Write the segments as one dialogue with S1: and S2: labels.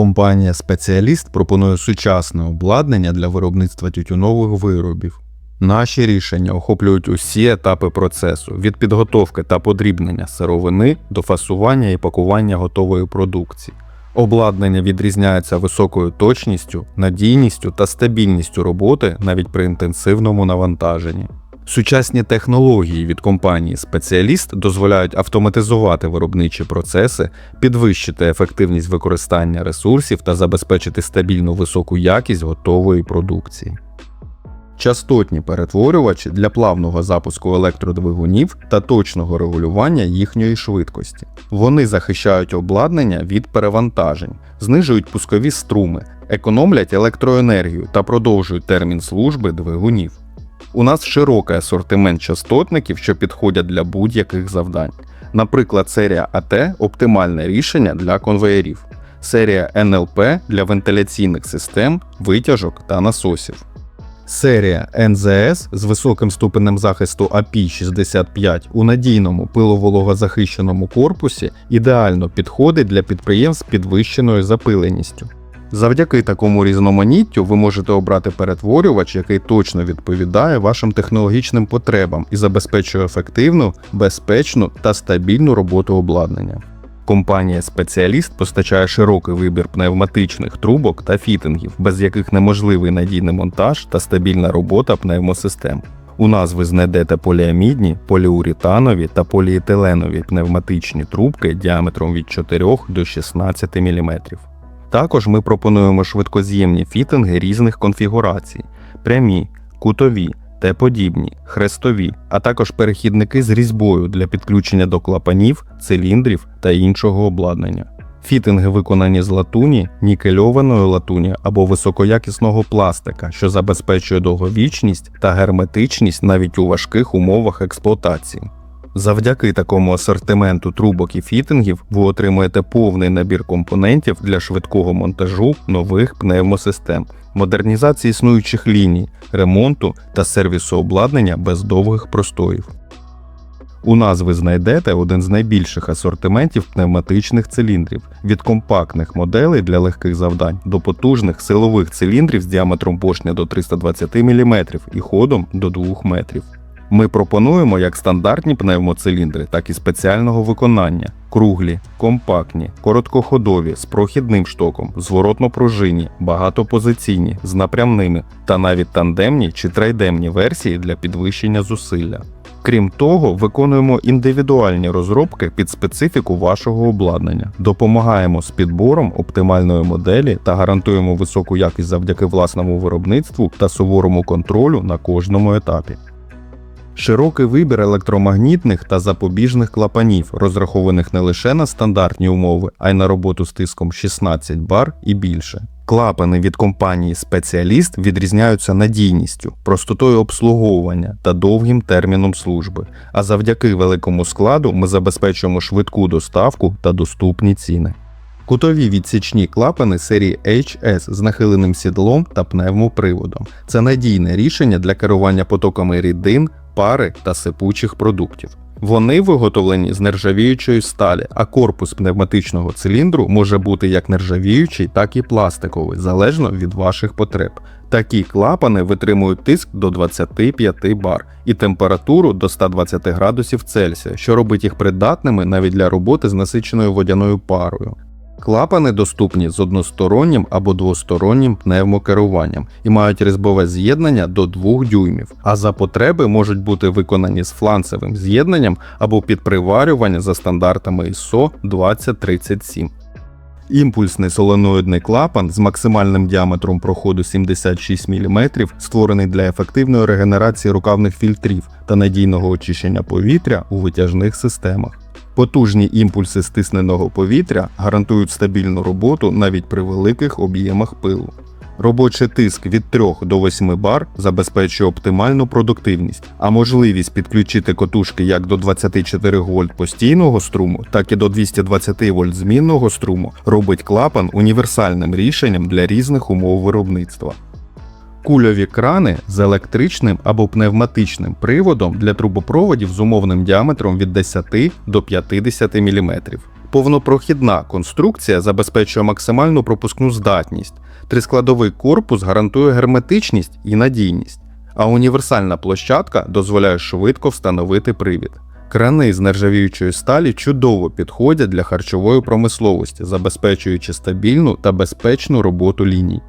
S1: Компанія Спеціаліст пропонує сучасне обладнання для виробництва тютюнових виробів. Наші рішення охоплюють усі етапи процесу від підготовки та подрібнення сировини до фасування і пакування готової продукції. Обладнання відрізняється високою точністю, надійністю та стабільністю роботи навіть при інтенсивному навантаженні. Сучасні технології від компанії Спеціаліст дозволяють автоматизувати виробничі процеси, підвищити ефективність використання ресурсів та забезпечити стабільну високу якість готової продукції. Частотні перетворювачі для плавного запуску електродвигунів та точного регулювання їхньої швидкості. Вони захищають обладнання від перевантажень, знижують пускові струми, економлять електроенергію та продовжують термін служби двигунів. У нас широкий асортимент частотників, що підходять для будь-яких завдань. Наприклад, серія АТ оптимальне рішення для конвеєрів, серія НЛП для вентиляційних систем, витяжок та насосів. Серія НЗС з високим ступенем захисту API-65 у надійному пиловологозахищеному корпусі ідеально підходить для підприємств з підвищеною запиленістю. Завдяки такому різноманіттю ви можете обрати перетворювач, який точно відповідає вашим технологічним потребам і забезпечує ефективну, безпечну та стабільну роботу обладнання. Компанія Спеціаліст постачає широкий вибір пневматичних трубок та фітингів, без яких неможливий надійний монтаж та стабільна робота пневмосистем. У нас ви знайдете поліамідні, поліуретанові та поліетиленові пневматичні трубки діаметром від 4 до 16 мм. Також ми пропонуємо швидкоз'ємні фітинги різних конфігурацій: прямі, кутові, Т-подібні, хрестові, а також перехідники з різьбою для підключення до клапанів, циліндрів та іншого обладнання. Фітинги виконані з латуні, нікельованої латуні або високоякісного пластика, що забезпечує довговічність та герметичність навіть у важких умовах експлуатації. Завдяки такому асортименту трубок і фітингів ви отримуєте повний набір компонентів для швидкого монтажу нових пневмосистем, модернізації існуючих ліній, ремонту та сервісу обладнання без довгих простоїв. У нас ви знайдете один з найбільших асортиментів пневматичних циліндрів від компактних моделей для легких завдань до потужних силових циліндрів з діаметром поршня до 320 мм і ходом до 2 метрів. Ми пропонуємо як стандартні пневмоциліндри, так і спеціального виконання: круглі, компактні, короткоходові, з прохідним штоком, зворотно-пружинні, багатопозиційні, з напрямними та навіть тандемні чи трайдемні версії для підвищення зусилля. Крім того, виконуємо індивідуальні розробки під специфіку вашого обладнання, допомагаємо з підбором оптимальної моделі та гарантуємо високу якість завдяки власному виробництву та суворому контролю на кожному етапі. Широкий вибір електромагнітних та запобіжних клапанів, розрахованих не лише на стандартні умови, а й на роботу з тиском 16 бар і більше. Клапани від компанії Спеціаліст відрізняються надійністю, простотою обслуговування та довгим терміном служби. А завдяки великому складу ми забезпечуємо швидку доставку та доступні ціни. Кутові відсічні клапани серії HS з нахиленим сідлом та пневмоприводом. Це надійне рішення для керування потоками рідин, пари та сипучих продуктів. Вони виготовлені з нержавіючої сталі, а корпус пневматичного циліндру може бути як нержавіючий, так і пластиковий, залежно від ваших потреб. Такі клапани витримують тиск до 25 бар і температуру до 120 градусів Цельсія, що робить їх придатними навіть для роботи з насиченою водяною парою. Клапани доступні з одностороннім або двостороннім пневмокеруванням і мають різьбове з'єднання до 2 дюймів, а за потреби можуть бути виконані з фланцевим з'єднанням або під приварювання за стандартами ISO 2037. Імпульсний соленоїдний клапан з максимальним діаметром проходу 76 мм створений для ефективної регенерації рукавних фільтрів та надійного очищення повітря у витяжних системах. Потужні імпульси стисненого повітря гарантують стабільну роботу навіть при великих об'ємах пилу. Робочий тиск від 3 до 8 бар забезпечує оптимальну продуктивність, а можливість підключити котушки як до 24 вольт постійного струму, так і до 220 вольт змінного струму робить клапан універсальним рішенням для різних умов виробництва. Кульові крани з електричним або пневматичним приводом для трубопроводів з умовним діаметром від 10 до 50 мм. Повнопрохідна конструкція забезпечує максимальну пропускну здатність. Трискладовий корпус гарантує герметичність і надійність, а універсальна площадка дозволяє швидко встановити привід. Крани з нержавіючої сталі чудово підходять для харчової промисловості, забезпечуючи стабільну та безпечну роботу ліній.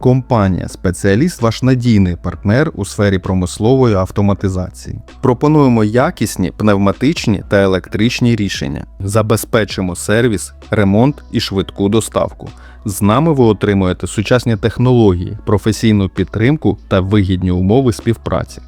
S1: Компанія Спеціаліст ваш надійний партнер у сфері промислової автоматизації. Пропонуємо якісні пневматичні та електричні рішення. Забезпечимо сервіс, ремонт і швидку доставку. З нами ви отримуєте сучасні технології, професійну підтримку та вигідні умови співпраці.